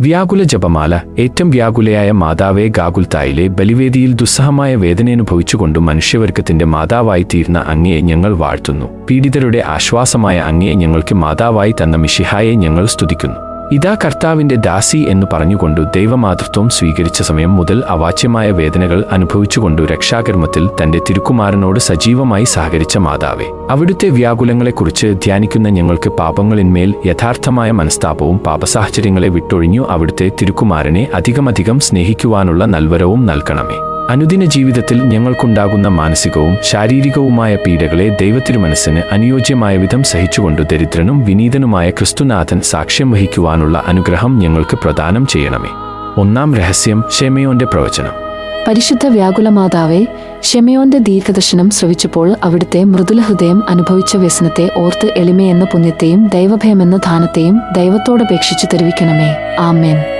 വ്യാകുല ജപമാല. ഏറ്റവും വ്യാകുലയായ മാതാവേ ഗാകുൽത്തായിലെ ബലിവേദിയിൽ ദുസ്സഹമായ വേദനയനുഭവിച്ചുകൊണ്ട് മനുഷ്യവർഗത്തിന്റെ മാതാവായി തീർന്ന അങ്ങയെ ഞങ്ങൾ വാഴ്ത്തുന്നു. പീഡിതരുടെ ആശ്വാസമായ അങ്ങയെ ഞങ്ങൾക്ക് മാതാവായി തന്ന മിഷിഹായെ ഞങ്ങൾ സ്തുതിക്കുന്നു. ഇതാ കർത്താവിന്റെ ദാസി എന്ന് പറഞ്ഞുകൊണ്ടു ദൈവമാതൃത്വം സ്വീകരിച്ച സമയം മുതൽ അവാച്യമായ വേദനകൾ അനുഭവിച്ചുകൊണ്ട് രക്ഷാകർമ്മത്തിൽ തന്റെ തിരുക്കുമാരനോട് സജീവമായി സഹകരിച്ച മാതാവെ. അവിടുത്തെ വ്യാകുലങ്ങളെക്കുറിച്ച് ധ്യാനിക്കുന്ന ഞങ്ങൾക്ക് പാപങ്ങളിന്മേൽ യഥാർത്ഥമായ മനസ്താപവും പാപസാഹചര്യങ്ങളെ വിട്ടൊഴിഞ്ഞു അവിടുത്തെ തിരുക്കുമാരനെ അധികമധികം സ്നേഹിക്കുവാനുള്ള നൽവരവും നൽകണമേ. അനുദിന ജീവിതത്തിൽ ഞങ്ങൾക്കുണ്ടാകുന്ന മാനസികവും ശാരീരികവുമായ പീഡകളെ ദൈവത്തിരുമനസ്സിന് അനുയോജ്യമായ വിധം സഹിച്ചുകൊണ്ട് ദരിദ്രനും വിനീതനുമായ ക്രിസ്തുനാഥൻ സാക്ഷ്യം വഹിക്കുവാനുള്ള അനുഗ്രഹം ഞങ്ങൾക്ക് പ്രദാനം ചെയ്യണമേ. ഒന്നാം രഹസ്യം ഷെമയോന്റെ പ്രവചനം. പരിശുദ്ധ വ്യാകുലമാതാവേ ഷെമയോന്റെ ദീർഘദർശനം ശ്രവിച്ചപ്പോൾ അവിടുത്തെ മൃദുലഹൃദയം അനുഭവിച്ച വ്യസനത്തെ ഓർത്ത് എളിമയെന്ന പുണ്യത്തെയും ദൈവഭയമെന്ന ദാനത്തെയും ദൈവത്തോടപേക്ഷിച്ചു തെരുവിക്കണമേ. ആമേൻ.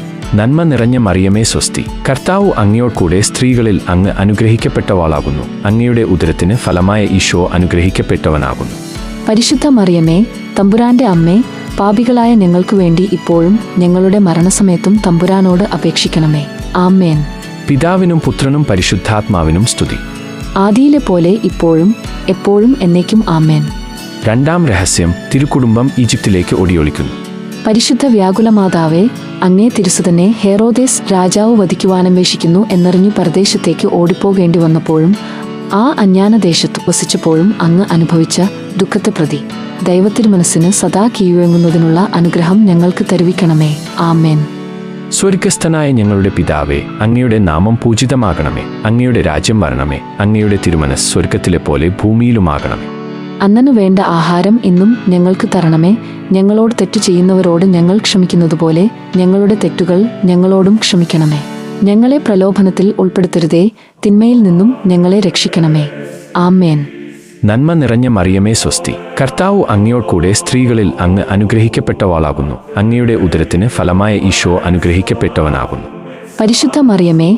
നന്മ നിറഞ്ഞ മറിയമേ സ്വസ്തി. കർത്താവ് അങ്ങയോട് കൂടെ സ്ത്രീകളിൽ അങ്ങ് അനുഗ്രഹിക്കപ്പെട്ടവളാകുന്നു. അങ്ങയുടെ ഉദരത്തിന് ഫലമായ ഈശോ അനുഗ്രഹിക്കപ്പെട്ടവനാകുന്നു. പരിശുദ്ധ മറിയമേ തമ്പുരാന്റെ അമ്മേ പാപികളായ ഞങ്ങൾക്കു വേണ്ടി ഇപ്പോഴും ഞങ്ങളുടെ മരണസമയത്തും തമ്പുരാനോട് അപേക്ഷിക്കണമേ. ആമേൻ. പിതാവിനും പുത്രനും പരിശുദ്ധാത്മാവിനും സ്തുതി. ആദിയിലെ പോലെ ഇപ്പോഴും എപ്പോഴും എന്നേക്കും ആമേൻ. രണ്ടാം രഹസ്യം തിരുക്കുടുംബം ഈജിപ്തിലേക്ക് ഒടിയൊളിക്കുന്നു. പരിശുദ്ധ വ്യാകുലമാതാവെ അങ്ങേ തിരുസുതനെ ഹെറോദേസ് രാജാവ് വധിക്കുവാനന്വേഷിക്കുന്നു എന്നറിഞ്ഞു പരദേശത്തേക്ക് ഓടിപ്പോകേണ്ടി വന്നപ്പോഴും ആ അജ്ഞാനദേശത്ത് വസിച്ചപ്പോഴും അങ്ങ് അനുഭവിച്ച ദുഃഖത്തെ പ്രതി. ദൈവത്തിരുമനസ്സിന് സദാ കീഴ്വഴങ്ങുന്നതിനുള്ള അനുഗ്രഹം ഞങ്ങൾക്ക് തരുവിക്കണമേ. ആമേൻ. സ്വർഗസ്ഥനായ ഞങ്ങളുടെ പിതാവേ അങ്ങയുടെ നാമം പൂജിതമാകണമേ. അങ്ങയുടെ രാജ്യം വരണമേ. അങ്ങയുടെ തിരുമനസ് സ്വർഗത്തിലെ പോലെ ഭൂമിയിലുമാകണമേ. അന്നനു വേണ്ട ആഹാരം ഇന്നും ഞങ്ങൾക്ക് തരണമേ. ഞങ്ങളോട് തെറ്റ് ചെയ്യുന്നവരോട് ഞങ്ങൾ ക്ഷമിക്കുന്നതുപോലെ ഞങ്ങളുടെ തെറ്റുകൾ ഞങ്ങളോടും ക്ഷമിക്കണമേ. ഞങ്ങളെ പ്രലോഭനത്തിൽ ഉൾപ്പെടുത്തരുതേ. തിന്മയിൽ നിന്നും ഞങ്ങളെ രക്ഷിക്കണമേ. ആമേൻ. നന്മ നിറഞ്ഞ മറിയമേ സ്വസ്തി. കർത്താവ് അങ്ങയോട് കൂടെ സ്ത്രീകളിൽ അങ്ങ് അനുഗ്രഹിക്കപ്പെട്ടവളാകുന്നു. അങ്ങയുടെ ഉദരത്തിന് ഫലമായ ഈശോ അനുഗ്രഹിക്കപ്പെട്ടവനാകുന്നു. പരിശുദ്ധ മറിയമേ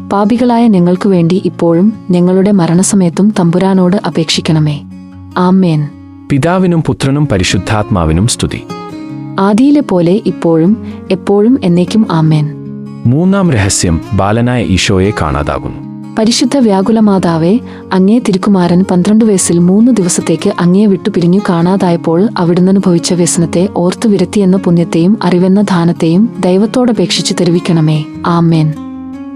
പാപികളായ ഞങ്ങൾക്കു വേണ്ടി ഇപ്പോഴും ഞങ്ങളുടെ മരണസമയത്തും തമ്പുരാനോട് അപേക്ഷിക്കണമേ. ആമേൻ. പിതാവിനും പുത്രനും പരിശുദ്ധാത്മാവിനും സ്തുതി. ആദിയിലെ പോലെ ഇപ്പോഴും എപ്പോഴും എന്നേക്കും ആമേൻ. മൂന്നാം രഹസ്യം ബാലനായ ഈശോയെ കാണാതാകുന്നു. പരിശുദ്ധ വ്യാകുലമാതാവെ അങ്ങേ തിരുക്കുമാരൻ പന്ത്രണ്ട് വയസ്സിൽ മൂന്ന് ദിവസത്തേക്ക് അങ്ങേ വിട്ടുപിരിഞ്ഞു കാണാതായപ്പോൾ അവിടുന്ന് അനുഭവിച്ച വ്യസനത്തെ ഓർത്തു വിരത്തിയെന്ന പുണ്യത്തെയും അറിവെന്ന ദാനത്തെയും ദൈവത്തോടപേക്ഷിച്ച് തെരുവിക്കണമേ. ആമേൻ.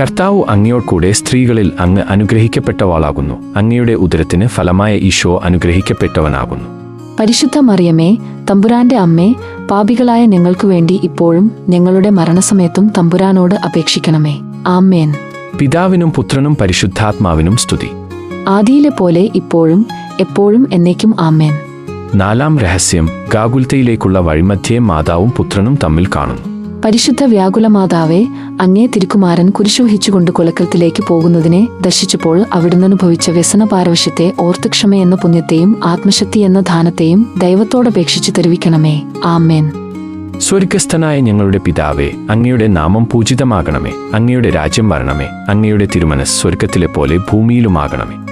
കർത്താവ് അങ്ങയോട് കൂടെ സ്ത്രീകളിൽ അങ്ങ് അനുഗ്രഹിക്കപ്പെട്ടവളാകുന്നു. അങ്ങയുടെ ഉദരത്തിന് ഫലമായ ഈശോ അനുഗ്രഹിക്കപ്പെട്ടവനാകുന്നു. പരിശുദ്ധ മറിയമേ തമ്പുരാന്റെ അമ്മേ പാപികളായ ഞങ്ങൾക്കു വേണ്ടി ഇപ്പോഴും ഞങ്ങളുടെ മരണസമയത്തും തമ്പുരാനോട് അപേക്ഷിക്കണമേ. ആമേൻ. പിതാവിനും പുത്രനും പരിശുദ്ധാത്മാവിനും സ്തുതി. ആദിയിലെ പോലെ ഇപ്പോഴും എപ്പോഴും എന്നേക്കും ആമേൻ. നാലാം രഹസ്യം ഗാകുൽത്തയിലേക്കുള്ള വഴിമധ്യേ മാതാവും പുത്രനും തമ്മിൽ കാണുന്നു. പരിശുദ്ധ വ്യാകുലമാതാവെ അങ്ങേ തിരുക്കുമാരൻ കുരിശുഹിച്ചുകൊണ്ട് കൊലക്കലത്തിലേക്ക് പോകുന്നതിനെ ദർശിച്ചപ്പോൾ അവിടുന്ന് അനുഭവിച്ച വ്യസന പാരവശ്യത്തെ ഓർത്തുക്ഷമ എന്ന പുണ്യത്തെയും ആത്മശക്തി എന്ന ദാനത്തെയും ദൈവത്തോടപേക്ഷിച്ച് തെരുവിക്കണമേ. ആമേൻ. സ്വർഗസ്ഥനായ ഞങ്ങളുടെ പിതാവേ അങ്ങയുടെ നാമം പൂജിതമാകണമേ. അങ്ങയുടെ രാജ്യം വരണമേ. അങ്ങയുടെ തിരുമനസ് സ്വർഗത്തിലെ പോലെ ഭൂമിയിലുമാകണമേ.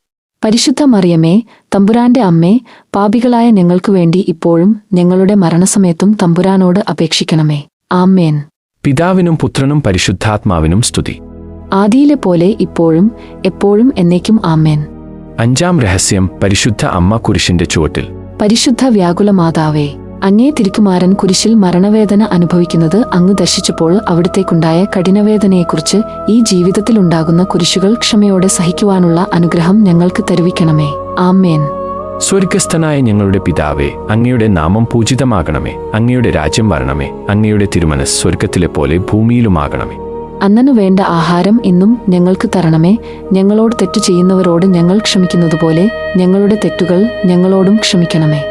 പരിശുദ്ധ മറിയമേ തമ്പുരാന്റെ അമ്മേ പാപികളായ ഞങ്ങൾക്കു വേണ്ടി ഇപ്പോഴും ഞങ്ങളുടെ മരണസമയത്തും തമ്പുരാനോട് അപേക്ഷിക്കണമേ. ആമേൻ. പിതാവിനും പുത്രനും പരിശുദ്ധാത്മാവിനും സ്തുതി. ആദിയിലെ പോലെ ഇപ്പോഴും എപ്പോഴും എന്നേക്കും ആമേൻ. അഞ്ചാം രഹസ്യം പരിശുദ്ധ അമ്മ കുരിശിന്റെ ചുവട്ടിൽ. പരിശുദ്ധ വ്യാകുല മാതാവേ അങ്ങേ തിരുക്കുമാരൻ കുരിശിൽ മരണവേദന അനുഭവിക്കുന്നത് അങ്ങ് ദർശിച്ചപ്പോൾ അവിടത്തേക്കുണ്ടായ കഠിനവേദനയെക്കുറിച്ച് ഈ ജീവിതത്തിലുണ്ടാകുന്ന കുരിശുകൾ ക്ഷമയോടെ സഹിക്കുവാനുള്ള അനുഗ്രഹം ഞങ്ങൾക്ക് തരുവിക്കണമേ. ആമേൻ. സ്വർഗസ്ഥനായ ഞങ്ങളുടെ പിതാവേ അങ്ങയുടെ നാമം പൂജിതമാകണമേ. അങ്ങയുടെ രാജ്യം വരണമേ. അങ്ങയുടെ തിരുമനസ് സ്വർഗത്തിലെ പോലെ ഭൂമിയിലുമാകണമേ. അന്നനു വേണ്ട ആഹാരം ഇന്നും ഞങ്ങൾക്ക് തരണമേ. ഞങ്ങളോട് തെറ്റു ചെയ്യുന്നവരോട് ഞങ്ങൾ ക്ഷമിക്കുന്നതുപോലെ ഞങ്ങളുടെ തെറ്റുകൾ ഞങ്ങളോടും ക്ഷമിക്കണമേ.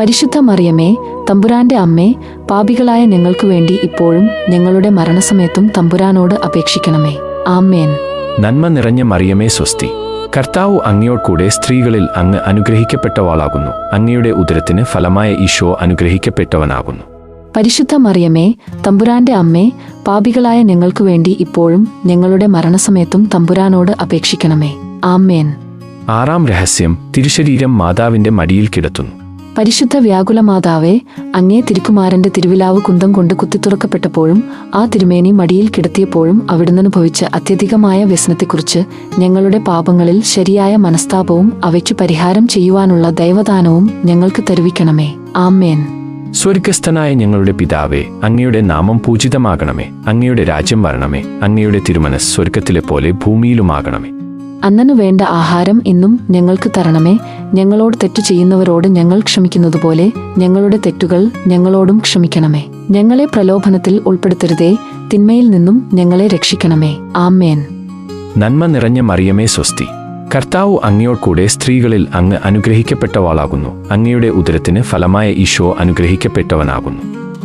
പരിശുദ്ധ മറിയമേ തമ്പുരാന്റെ അമ്മേ പാപികളായ ഞങ്ങൾക്കു വേണ്ടി ഇപ്പോഴും ഞങ്ങളുടെ മരണസമയത്തും തമ്പുരാനോട് അപേക്ഷിക്കണമേ. ആമേൻ. നന്മ നിറഞ്ഞ മറിയമേ സ്വസ്തി. കർത്താവ് അങ്ങയോട് കൂടെ സ്ത്രീകളിൽ അങ്ങ് അനുഗ്രഹിക്കപ്പെട്ടവളാകുന്നു. അങ്ങയുടെ ഉദരത്തിന് ഫലമായ ഈശോ അനുഗ്രഹിക്കപ്പെട്ടവനാകുന്നു. പരിശുദ്ധ മറിയമേ തമ്പുരാന്റെ അമ്മേ പാപികളായ ഞങ്ങൾക്കു വേണ്ടി ഇപ്പോഴും ഞങ്ങളുടെ മരണസമയത്തും തമ്പുരാനോട് അപേക്ഷിക്കണമേ. ആമേൻ. ആറാം രഹസ്യം തിരുശരീരം മാതാവിന്റെ മടിയിൽ കിടത്തുന്നു. പരിശുദ്ധ വ്യാകുലമാതാവെ അങ്ങേ തിരുക്കുമാരന്റെ തിരുവിലാവ് കുന്തം കൊണ്ട് കുത്തിത്തുറക്കപ്പെട്ടപ്പോഴും ആ തിരുമേനി മടിയിൽ കിടത്തിയപ്പോഴും അവിടുന്ന് അനുഭവിച്ച അത്യധികമായ വ്യസനത്തെക്കുറിച്ച് ഞങ്ങളുടെ പാപങ്ങളിൽ ശരിയായ മനസ്താപവും അവയ്ക്കു പരിഹാരം ചെയ്യുവാനുള്ള ദൈവദാനവും ഞങ്ങൾക്ക് തരുവിക്കണമേ. ആമേൻ. സ്വർഗസ്ഥനായ ഞങ്ങളുടെ പിതാവേ അങ്ങയുടെ നാമം പൂജിതമാകണമേ. അങ്ങയുടെ രാജ്യം വരണമേ. അങ്ങയുടെ തിരുമനസ് സ്വർഗത്തിലെ പോലെ ഭൂമിയിലുമാകണമേ. അന്നനു വേണ്ട ആഹാരം ഇന്നും ഞങ്ങൾക്ക് തരണമേ. ഞങ്ങളോട് തെറ്റു ചെയ്യുന്നവരോട് ഞങ്ങൾ ക്ഷമിക്കുന്നതുപോലെ ഞങ്ങളുടെ തെറ്റുകൾ ഞങ്ങളോടും ക്ഷമിക്കണമേ. ഞങ്ങളെ പ്രലോഭനത്തിൽ ഉൾപ്പെടുത്തരുതേ. തിന്മയിൽ നിന്നും ഞങ്ങളെ രക്ഷിക്കണമേ. ആമേൻ. നന്മ നിറഞ്ഞ മറിയമേ സ്വസ്തി. കർത്താവ് അങ്ങയോട് കൂടെ സ്ത്രീകളിൽ അങ്ങ് അനുഗ്രഹിക്കപ്പെട്ടവളാകുന്നു. അങ്ങയുടെ ഉദരത്തിന് ഫലമായ ഈശോ അനുഗ്രഹിക്കപ്പെട്ടവനാകുന്നു.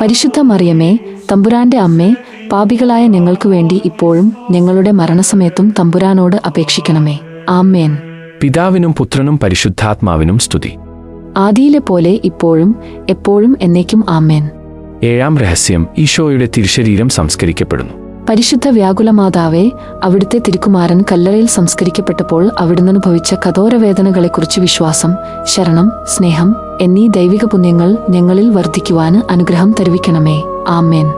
പരിശുദ്ധ മറിയമേ തമ്പുരാന്റെ അമ്മേ പാപികളായ ഞങ്ങൾക്കു വേണ്ടി ഇപ്പോഴും ഞങ്ങളുടെ മരണസമയത്തും തമ്പുരാനോട് അപേക്ഷിക്കണമേ. ആമേൻ. പിതാവിനും പുത്രനും പരിശുദ്ധാത്മാവിനും സ്തുതി. ആദിയിലെ പോലെ ഇപ്പോഴും എപ്പോഴും എന്നേക്കും ആമേൻ. ഏഴാം രഹസ്യം ഈശോയുടെ തിരുശരീരം സംസ്കരിക്കപ്പെടുന്നു. പരിശുദ്ധ വ്യാകുലമാതാവെ അവിടുത്തെ തിരുക്കുമാരൻ കല്ലറയിൽ സംസ്കരിക്കപ്പെട്ടപ്പോൾ അവിടുന്ന് അനുഭവിച്ച കഠോരവേദനകളെക്കുറിച്ച് വിശ്വാസം ശരണം സ്നേഹം എന്നീ ദൈവിക പുണ്യങ്ങൾ ഞങ്ങളിൽ വർദ്ധിക്കുവാൻ അനുഗ്രഹം തരുവിക്കണമേ. ആമേൻ.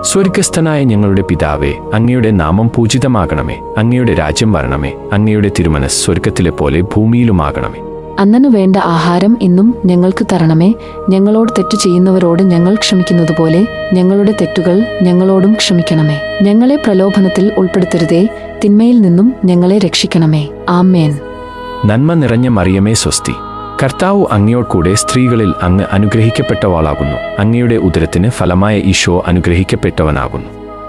സ്വർഗസ്ഥനായ ഞങ്ങളുടെ പിതാവേ അങ്ങയുടെ നാമം പൂജിതമാകണമേ. അങ്ങയുടെ രാജ്യം വരണമേ. അങ്ങയുടെ തിരുമനസ് സ്വർഗത്തിലെ പോലെ ഭൂമിയിലുമാകണമേ. അന്നനു വേണ്ട ആഹാരം ഇന്നും ഞങ്ങൾക്ക് തരണമേ. ഞങ്ങളോട് തെറ്റു ചെയ്യുന്നവരോട് ഞങ്ങൾ ക്ഷമിക്കുന്നതുപോലെ ഞങ്ങളുടെ തെറ്റുകൾ ഞങ്ങളോടും ക്ഷമിക്കണമേ. ഞങ്ങളെ പ്രലോഭനത്തിൽ ഉൾപ്പെടുത്തരുതേ. തിന്മയിൽ നിന്നും ഞങ്ങളെ രക്ഷിക്കണമേ. ആമേൻ. നന്മ നിറഞ്ഞ മറിയമേ സ്വസ്തി. കർത്താവ് അങ്ങയോട് കൂടെ സ്ത്രീകളിൽ അങ്ങ് അനുഗ്രഹിക്കപ്പെട്ടവളാകുന്നു. അങ്ങയുടെ ഉദരത്തിന് ഫലമായ ഈശോ അനുഗ്രഹിക്കപ്പെട്ടവനാകുന്നു.